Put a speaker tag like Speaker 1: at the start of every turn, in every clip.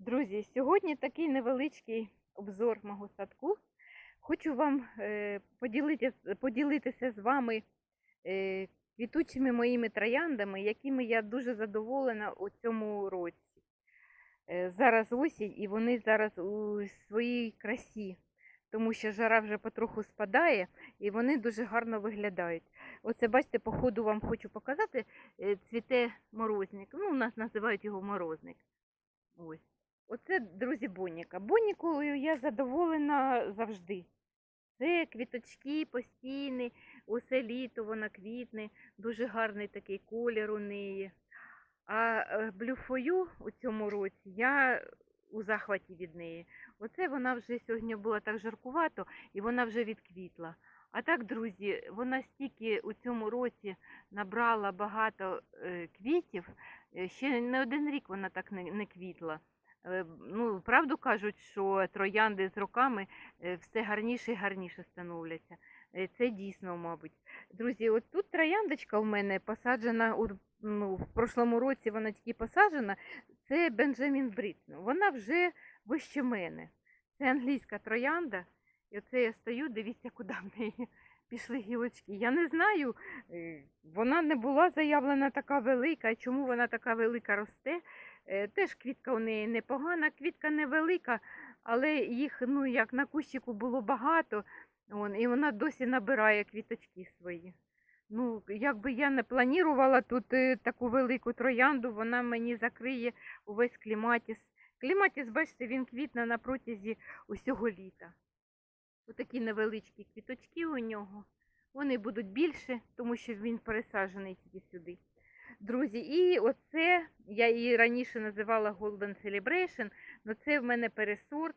Speaker 1: Друзі, сьогодні такий невеличкий обзор мого садку. Хочу вам е, поділитися, з вами е, квітучими моїми трояндами, якими я дуже задоволена у цьому році. Е, зараз осінь і вони зараз у своїй красі, тому що жара вже потроху спадає і вони дуже гарно виглядають. Оце, бачите, по ходу вам хочу показати, цвіте морозник. Ну, у нас називають його морозник. Ось. Оце, друзі, Боніка. Бонікою я задоволена завжди. Це квіточки постійні, усе літо вона квітне, дуже гарний такий колір у неї. А е, блюфою у цьому році я у захваті від неї. Оце вона вже сьогодні була так жаркувато і вона вже відквітла. А так, друзі, вона стільки у цьому році набрала багато е, квітів. Е, Ще не один рік вона так не квітла. Е, Ну, правду кажуть, що троянди з роками е, все гарніше і гарніше становляться. Е, Це дійсно, мабуть. Друзі, от тут трояндочка в мене посаджена у ну, в прошлому році вона тільки посаджена. Це Бенджамін Брітно. Вона вже вище мене. Це англійська троянда. І оце я стою, дивіться, куди в неї пішли гілочки. Я не знаю, вона не була заявлена така велика. Чому вона така велика росте? Е, Теж квітка у неї непогана, квітка невелика, але їх ну, як на кущику було багато, он, і вона досі набирає квіточки свої. Ну, якби я не планувала тут е, таку велику троянду, вона мені закриє увесь кліматіс. Кліматіс, бачите, він квітне на протязі усього літа. Отакі невеличкі квіточки у нього. Вони будуть більше, тому що він пересаджений тільки сюди. Друзі, і оце я її раніше називала Golden Celebration, але це в мене пересорт.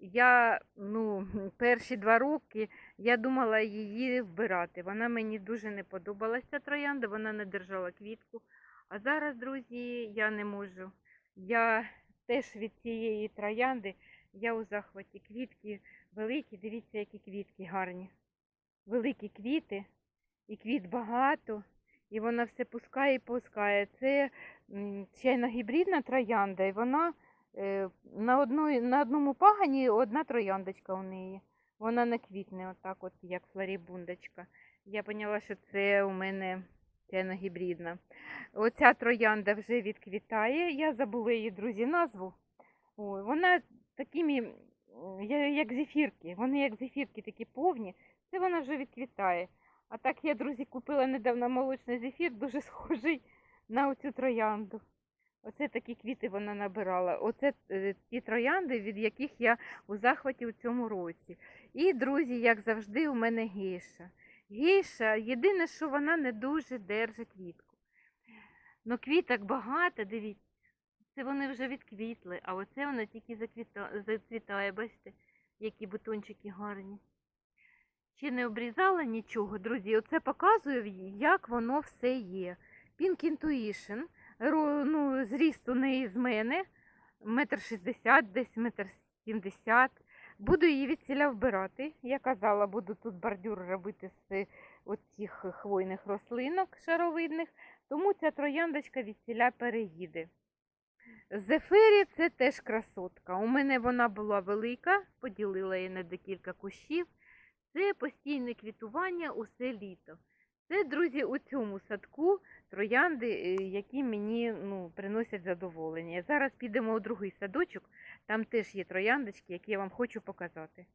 Speaker 1: Я ну, перші два роки я думала її вбирати. Вона мені дуже не подобалася троянда, вона не держала квітку. А зараз, друзі, я не можу. Я теж від цієї троянди я у захваті. Квітки великі, дивіться, які квітки гарні. Великі квіти, і квіт багато. І вона все пускає і пускає. Це чайна гібридна троянда, і вона е, на, одної, на одному пагані одна трояндочка у неї. Вона не квітне, отак, от, як флорібундочка. Я поняла, що це у мене чайна гібридна. Оця троянда вже відквітає. Я забула її, друзі, назву. Ой, вона такими, як зефірки. Вони як зефірки такі повні. Це вона вже відквітає. А так я, друзі, купила недавно молочний зефір, дуже схожий на оцю троянду. Оце такі квіти вона набирала. Оце е, ті троянди, від яких я у захваті у цьому році. І, друзі, як завжди, у мене гейша. Гейша, єдине, що вона не дуже держить квітку. Ну, квіток багато, дивіться. Це вони вже відквітли, а оце вона тільки зацвітає. Бачите, які бутончики гарні. Ще не обрізала нічого, друзі. Оце показую, як воно все є. Pink Intuition, ну, зріст у неї з мене, метр шістдесят, десь метр сімдесят. Буду її від ціля вбирати. Я казала, буду тут бордюр робити з оцих хвойних рослинок шаровидних, тому ця трояндочка від ціля переїде. Зефирі це теж красотка. У мене вона була велика, поділила її на декілька кущів. Це постійне квітування усе літо. Це, друзі, у цьому садку троянди, е, які мені ну, приносять задоволення. Зараз підемо у другий садочок, там теж є трояндочки, які я вам хочу показати.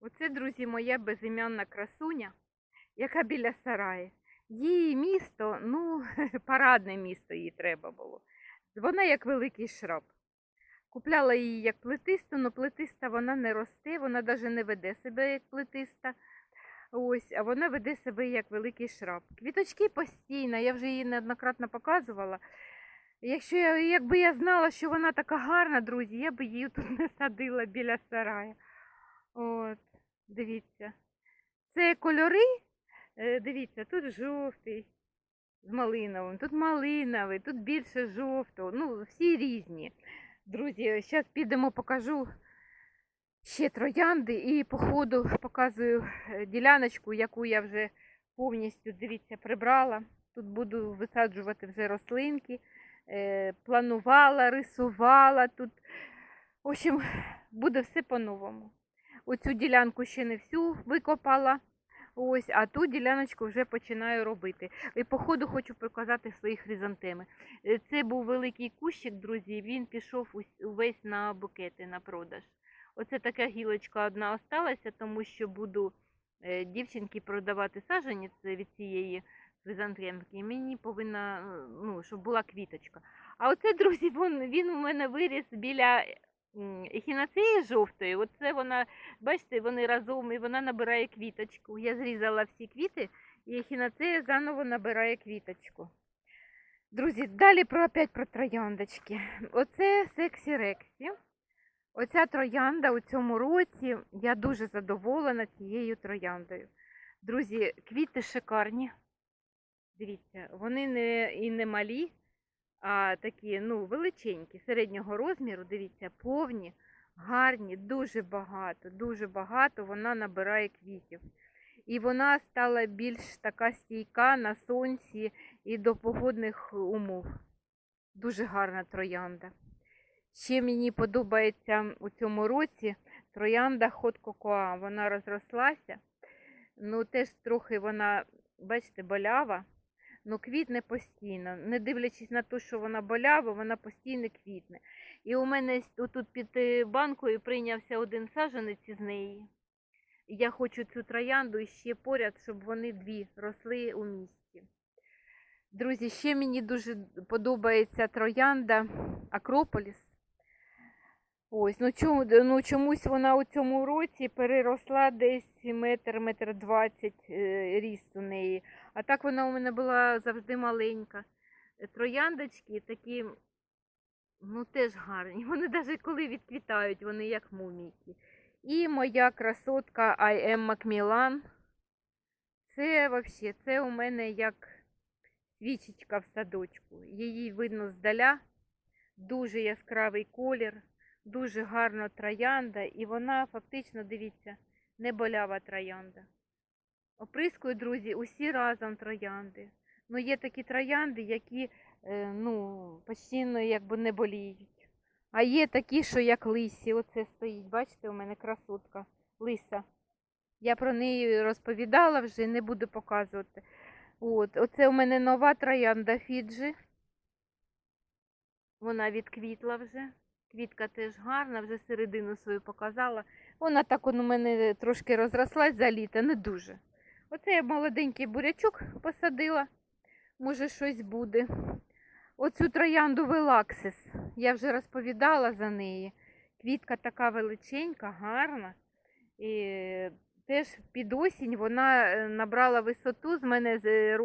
Speaker 1: Оце, друзі, моя безім'янна красуня, яка біля сараї. Її місто, ну, парадне місто їй треба було. Вона як великий шраб. Купляла її як плетисту, але плетиста вона не росте, вона навіть не веде себе як плетиста. Ось, а вона веде себе як великий шраб. Квіточки постійно, я вже її неоднократно показувала. Якщо я, якби я знала, що вона така гарна, друзі, я б її тут не садила біля сараю. От, дивіться. Це кольори, е, дивіться, тут жовтий з малиновим, тут малиновий, тут більше жовтого. Ну, всі різні. Друзі, зараз підемо, покажу ще троянди і по ходу показую е, діляночку, яку я вже повністю, дивіться, прибрала. Тут буду висаджувати вже рослинки. е, планувала, рисувала тут. В общем, буде все по-новому. Оцю ділянку ще не всю викопала. Ось, а ту діляночку вже починаю робити. І по ходу хочу показати свої хризантеми. Е, Це був великий кущик, друзі. Він пішов увесь на букети на продаж. Оце така гілочка одна осталася, тому що буду е, дівчинки продавати саджанець від цієї хризантемки. Мені повинна, е, ну, щоб була квіточка. А оце, друзі, він, він у мене виріс біля ехінацеї жовтої. Оце вона, бачите, вони разом і вона набирає квіточку. Я зрізала всі квіти, і ехінацея заново набирає квіточку. Друзі, далі про опять про трояндочки. Оце сексі рексі. Оця троянда у цьому році я дуже задоволена цією трояндою. Друзі, квіти шикарні. Дивіться, вони не і не малі, а такі ну, величенькі, середнього розміру. Дивіться, повні, гарні, дуже багато, дуже багато вона набирає квітів. І вона стала більш така стійка на сонці і до погодних умов. Дуже гарна троянда. Ще мені подобається у цьому році троянда хот кокоа. Вона розрослася. Ну, теж трохи вона, бачите, болява, ну квітне постійно. Не дивлячись на те, що вона болява, вона постійно квітне. І у мене с- тут під е, банкою прийнявся один саджанець із неї. Я хочу цю троянду і ще поряд, щоб вони дві росли у місті. Друзі, ще мені дуже подобається троянда Акрополіс. Ось, ну, чому, ну чомусь вона у цьому році переросла десь метр, метр двадцять е, ріст у неї. А так вона у мене була завжди маленька. Е, Трояндочки такі, ну теж гарні. Вони навіть коли відквітають, вони як мумійки. І моя красотка I am Macmillan. Це взагалі, це у мене як свічечка в садочку. Її видно здаля. Дуже яскравий колір, дуже гарна троянда, і вона фактично, дивіться, не болява троянда. Оприскую, друзі, усі разом троянди. Ну, є такі троянди, які е, ну, постійно якби не боліють. А є такі, що як лисі. Оце стоїть, бачите, у мене красотка лиса. Я про неї розповідала вже, не буду показувати. От, оце у мене нова троянда Фіджі. Вона відквітла вже. Квітка теж гарна, вже середину свою показала. Вона так у мене трошки розрослась за літо, не дуже. Оце я молоденький бурячок посадила. Може, щось буде. Оцю троянду Велаксис. Я вже розповідала за неї. Квітка така величенька, гарна. І теж під осінь вона е, набрала висоту з мене, е,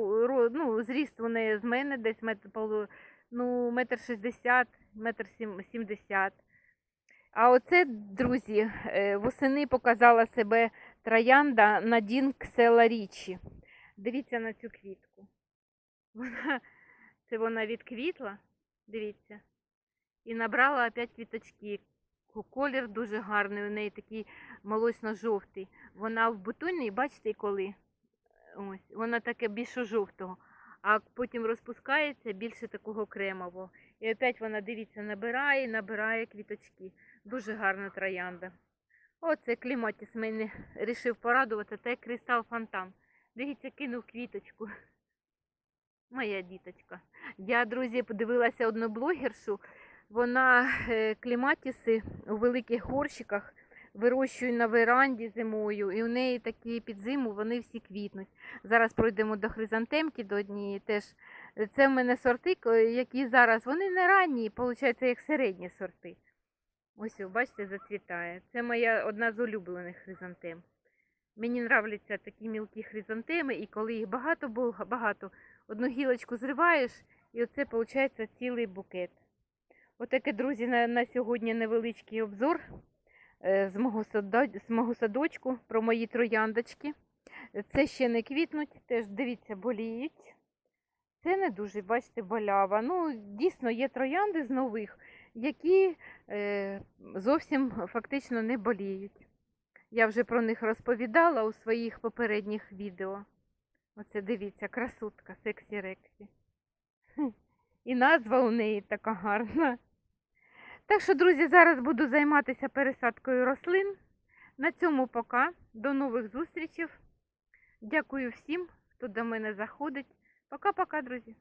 Speaker 1: ну, зріст у неї з мене десь метр, ну, метр шістдесят, метр сімдесят. А оце, друзі, е, восени показала себе троянда Надін Ксела Річі. Дивіться на цю квітку. Вона, це вона відквітла, дивіться, і набрала опять квіточки. Колір дуже гарний, у неї такий молочно-жовтий. Вона в бутоні, бачите, коли? Ось, вона таке більше жовтого, а потім розпускається більше такого кремового. І опять вона, дивіться, набирає, набирає квіточки. Дуже гарна троянда. Оце кліматіс мене рішив порадувати, це кристал фонтан. Дивіться, кинув квіточку. Моя діточка. Я, друзі, подивилася одну блогершу. Вона е, кліматіси у великих горщиках вирощує на веранді зимою, і у неї такі під зиму вони всі квітнуть. Зараз пройдемо до хризантемки, до однієї теж. Це в мене сорти, які зараз вони не ранні, виходить, як середні сорти. Ось, бачите, зацвітає. Це моя одна з улюблених хризантем. Мені нравляться такі мілкі хризантеми, і коли їх багато було, багато, одну гілочку зриваєш, і оце виходить цілий букет. Отаке, друзі, на, на сьогодні невеличкий обзор з мого, сада- з мого садочку про мої трояндочки. Це ще не квітнуть, теж дивіться, боліють. Це не дуже, бачите, болява. Ну, дійсно, є троянди з нових, які е, зовсім фактично не боліють. Я вже про них розповідала у своїх попередніх відео. Оце дивіться, красотка, сексі рексі. І назва у неї така гарна. Так що, друзі, зараз буду займатися пересадкою рослин. На цьому пока. До нових зустрічей. Дякую всім, хто до мене заходить. Пока-пока, друзі.